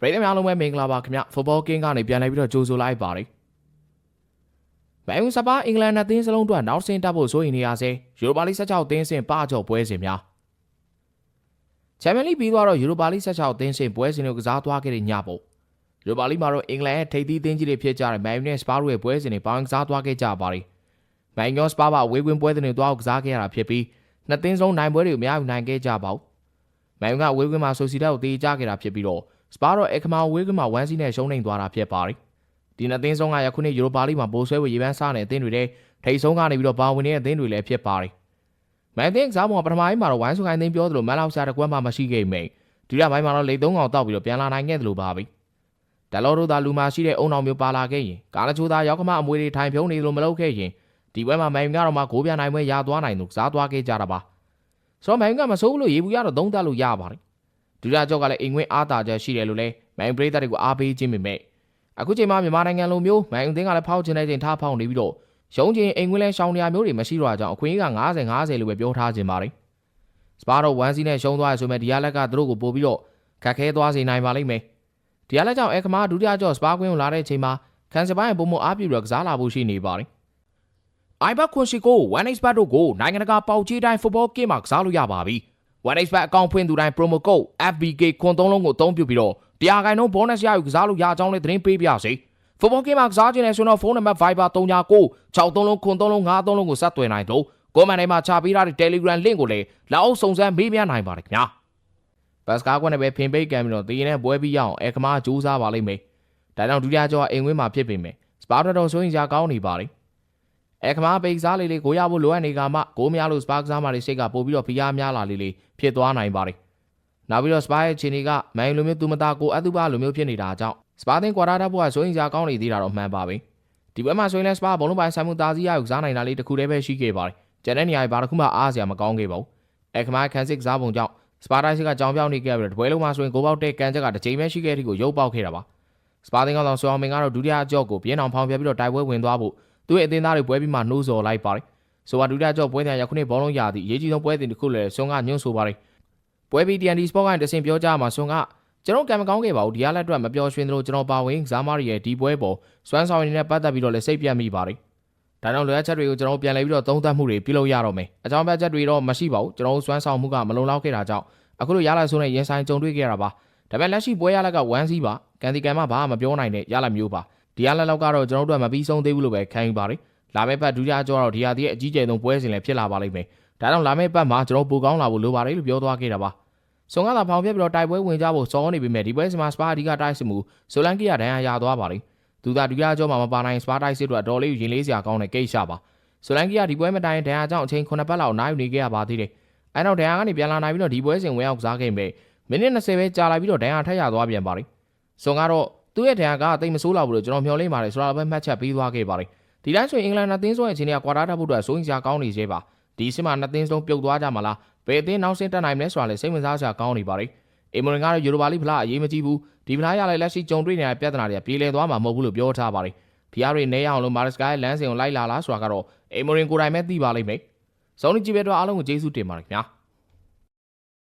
ပရိသတ်များလုံးပဲမင်္ဂလာပါခင်ဗျဖုတ်ဘောကင်းကနေပြန်လဲပြီးတော့ကြိုဆိုလိုက်ပါတယ်မန်ယူစပါအင်္ဂလန်နဲ့အသင်းစလုံးအတွက်နောက်ဆင်းတက်ဖို့စိုးရိမ်နေရစေယူရိုပါလိ16အသင်းစင်ပကြော့ပွဲစဉ်များချန်ပီယံလိပြီးတော့ယူရိုပါလိ16အသင်းစင်ပွဲစဉ်တွေကိုကစားသွားခဲ့တဲ့ညပုံယူရိုပါလိမှာတော့အင်္ဂလန်ရဲ့ထိပ်သီးအသင်းကြီးတွေဖြစ်ကြတဲ့မန်ယူနဲ့စပါတို့ရဲ့ပွဲစဉ်တွေပေါင်းကစားသွားခဲ့ကြပါတယ်မန်ယူစပါပါဝေးကွင်းပွဲစဉ်တွေတွားကစားခဲ့ရတာဖြစ်ပြီးနှစ်သင်းဆုံးနိုင်ပွဲတွေကိုမရယူနိုင်ခဲ့ကြပါဘူးမန်ယူကဝေးကွင်းမှာဆိုစီတက်ကိုတေးကြခဲ့တာဖြစ်ပြီးတော့ စပါတော့အခမာဝေးကမှာဝမ်းစီးနဲ့ရှုံးနေသွားတာဖြစ်ပါတယ်။ဒီနှစ်သင်းဆုံးကယခုနှစ်ယူရိုပါလိမှာပိုးဆွဲဝေရေပန်းစားနေတဲ့အသင်းတွေတဲ့ထိတ်ဆုံးကနေပြီးတော့ပါဝင်နေတဲ့အသင်းတွေလည်းဖြစ်ပါတယ်။မန်သင်းကစားပုံကပထမပိုင်းမှာတော့ဝိုင်းစုခိုင်းသင်းပြောသလိုမန်လောက်စားတကွက်မှမရှိခဲ့မိန်ဒုတိယပိုင်းမှာတော့လေသုံးကောင်တောက်ပြီးတော့ပြန်လာနိုင်ခဲ့သလိုပါပဲ။ဒလောတို့သာလူမာရှိတဲ့အုံအောင်မျိုးပါလာခဲ့ရင်ကာလချိုးသားရောက်ကမအမွေတွေထိုင်ဖြုံးနေသလိုမလုပ်ခဲ့ရင်ဒီပွဲမှာမန်ယူကတော့မှဂိုးပြနိုင်ပွဲရသွားနိုင်သူကစားသွားခဲ့ကြတာပါ။ဆိုတော့မန်ယူကမစိုးဘူးလို့ရေဘူးရတော့သုံးသက်လို့ရပါတယ်။ ဒုတိယကြောက်ကလည်းအိမ်ငွေအားတာချက်ရှိတယ်လို့လည်းမန်ယူပရိသတ်တွေကိုအားပေးခြင်းပေမဲ့အခုချိန်မှာမြန်မာနိုင်ငံလိုမျိုးမန်ယူသင်းကလည်းဖောက်ချင်တဲ့ချိန်ထားဖောက်နေပြီးတော့ရုံးချင်းအိမ်ငွေလဲရှောင်းနေရမျိုးတွေမရှိတော့တာကြောင့်အခွင့်အရေးက90 50လို့ပဲပြောထားခြင်းပါတယ်။စပါတော့1စီနဲ့ရှုံးသွားရဆိုမဲ့ဒီရလက်ကသူတို့ကိုပို့ပြီးတော့ခက်ခဲသွားစေနိုင်ပါလိမ့်မယ်။ဒီရလက်ကြောင့်အဲခမာဒုတိယကြော့စပါကွင်းကိုလာတဲ့ချိန်မှာကန်စပိုင်းပုံမအားပြပြီးတော့ကစားလာဖို့ရှိနေပါတယ်။ iBet ခွန်ရှိကို 1xbet တို့ကိုနိုင်ငံတကာပေါက်ချီတိုင်း football game မှာကစားလို့ရပါပြီ။ 1xbet အကောင့်ဖွင့်သူတိုင်း promo code FBK ခွန်သုံးလုံးကိုအသုံးပြုပြီးတော့တရားခိုင်နှုန်း bonus ရယူကစားလို့ရအောင်ကြောင်းလေးသတင်းပေးပြစေ။ football game မှာကစားခြင်းနဲ့ဆိုတော့ဖုန်းနံပါတ် Viber 39 63လုံးခွန်သုံးလုံး53လုံးကိုဆက်သွယ်နိုင်တော့ကိုမန်ထဲမှာချပေးထားတဲ့ Telegram link ကိုလည်းလက်အောက်စုံစမ်းမေးမြန်းနိုင်ပါတယ်ခင်ဗျာ။ဘတ်စကားကွက်နဲ့ပဲဖင်ပိတ်ကံပြီးတော့တည်ရင်နဲ့ပွဲပြီးရအောင်အဲခမားကြိုးစားပါလိမ့်မယ်။ဒါကြောင့်ဒုတိယကျော်အိမ်ဝင်းမှာဖြစ်ပေမယ်။စပါတော်တော်ဆိုရင်ကြာကောင်းနေပါလိမ့်။ အဲခမားပိတ်စားလေးလေးကိုရဖို့လိုအပ်နေကမှကိုမရလို့စပါကစားမှလေးစိတ်ကပို့ပြီးတော့ဖိအားများလာလေးလေးဖြစ်သွားနိုင်ပါတယ်။နောက်ပြီးတော့စပါရဲ့ခြေနေကမန်ယူလိုမျိုးသူမသားကိုအတုပလိုမျိုးဖြစ်နေတာကြောင့်စပါသင်းကွာတာတပ်ဘုရားဆိုရင်ကြာကောင်းနေသေးတာတော့မှန်ပါပဲ။ဒီဘက်မှာဆိုရင်လည်းစပါဘုံလုံးပိုင်းဆိုင်မှုသားစီရယူကစားနိုင်တာလေးတစ်ခုတည်းပဲရှိခဲ့ပါတယ်။ကျန်တဲ့နေရာတွေဘာတစ်ခုမှအားစရာမကောင်းခဲ့ပါဘူး။အဲခမားခန်းစစ်ကစားပုံကြောင့်စပါတိုင်းစစ်ကကြောင်ပြောင်းနေခဲ့ပြီးတော့တပွဲလုံးမှာဆိုရင်ဂိုးပေါက်တဲ့ကန်ချက်ကတစ်ချိန်ပဲရှိခဲ့တဲ့ကိုရုပ်ပေါက်ခဲ့တာပါ။စပါသင်းကောင်ဆွေအောင်မင်ကတော့ဒုတိယအကြော့ကိုပြင်းအောင်ဖောင်ပြပြီးတော့တိုက်ပွဲဝင်သွားဖို့ သူ့ရဲ့အသင်းသားတွေပွဲပြီးမှနှိုးဆော်လိုက်ပါတယ်။ဆိုပါဒုတိယကြော့ပွဲ ત્યાં ယခုနှစ်ဘောလုံးရာသည့်အရေးကြီးဆုံးပွဲစဉ်တစ်ခုလည်းဆွန်ကညွှန်းဆိုပါတယ်။ပွဲပြီး TNT Sport ကတဆင်ပြောကြမှာဆွန်ကကျွန်တော်ကံမကောင်းခဲ့ပါဘူးဒီရလက်အတွက်မပြောရွှင်သလိုကျွန်တော်ပါဝင်ဇာမားရီရဲ့ဒီပွဲပေါ်စွမ်းဆောင်ရည်နဲ့ပတ်သက်ပြီးတော့လည်းစိတ်ပြတ်မိပါတယ်။ဒါကြောင့်လိုအပ်ချက်တွေကိုကျွန်တော်ပြန်လည်ပြီးတော့သုံးသပ်မှုတွေပြုလုပ်ရတော့မယ်။အကြောင်းပြချက်တွေတော့မရှိပါဘူးကျွန်တော်စွမ်းဆောင်မှုကမလုံလောက်ခဲ့တာကြောင့်အခုလိုရလာဆိုးနဲ့ရင်ဆိုင်ကြုံတွေ့ခဲ့ရတာပါ။ဒါပေမဲ့လက်ရှိပွဲရလက်က1စီးပါ။ကန်တီကန်မှဘာမှမပြောနိုင်တဲ့ရလက်မျိုးပါ။ ဒီရလက်လောက်ကတော့ကျွန်တော်တို့ကမပြီးဆုံးသေးဘူးလို့ပဲခံယူပါတယ်။လာမယ့်ပတ်ဒုတိယကြောတော့ဒီဟာဒီရဲ့အကြီးကျယ်ဆုံးပွဲစဉ်လည်းဖြစ်လာပါလိမ့်မယ်။ဒါကြောင့်လာမယ့်ပတ်မှာကျွန်တော်ပိုကောင်းလာဖို့လိုပါတယ်လို့ပြောသွားခဲ့တာပါ။ဆုံကသာဖောင်ပြပြီးတော့တိုက်ပွဲဝင်ကြဖို့စောနေပေမဲ့ဒီပွဲစဉ်မှာစပါအဓိကတိုက်စစ်မှုဆိုလန်ကီယာဒဏ်ရာရသွားပါလိမ့်။သူသာဒုတိယကြောမှာမပါနိုင်စပါတိုက်စစ်တို့အတော်လေးရင်လေးစရာကောင်းတဲ့ကိစ္စပါ။ဆိုလန်ကီယာဒီပွဲမတိုင်ဒဏ်ရာကြောင့်အချိန်9ပတ်လောက်နိုင်ယူနေခဲ့ရပါသေးတယ်။အဲနောက်ဒဏ်ရာကနေပြန်လာနိုင်ပြီးတော့ဒီပွဲစဉ်ဝင်အောင်ကစားခဲ့ပေမိနစ်20ပဲကြာလာပြီးတော့ဒဏ်ရာထက်ရသွားပြန်ပါလိမ့်။ဆုံကတော့ သူ့ရဲ့ဒဏ်ရာကတိတ်မဆိုးလောက်ဘူးလို့ကျွန်တော်မျှော်လင့်ပါတယ်ဆိုတာပဲမှတ်ချက်ပေးသွားခဲ့ပါလိမ့်။ဒီတိုင်းဆိုရင်အင်္ဂလန်အသင်းဆုံးရဲ့အချိန်ကကွာတာတက်ဖို့အတွက်စိုးရင်စရာကောင်းနေသေးပါ။ဒီစစ်မှာနှစ်သင်းဆုံးပြုတ်သွားကြမှာလား။ဘယ်အသင်းနောက်ဆင်းတက်နိုင်မလဲဆိုတာလည်းစိတ်ဝင်စားစရာကောင်းနေပါလိမ့်။အီမိုရင်ကတော့ယူရိုပါလိဖလားအရေးမကြီးဘူး။ဒီဖလားရလိုက်လက်ရှိကြုံတွေ့နေတဲ့ပြဿနာတွေကပြေလည်သွားမှာမဟုတ်ဘူးလို့ပြောထားပါလိမ့်။ဖီယာရီနေရအောင်လို့မာရစကာရဲ့လမ်းစဉ်ကိုလိုက်လာလားဆိုတာကတော့အီမိုရင်ကိုယ်တိုင်ပဲသိပါလိမ့်မယ်။ဇုံးကြီးပဲတော့အားလုံးကိုကျေးဇူးတင်ပါတယ်ခင်ဗျာ။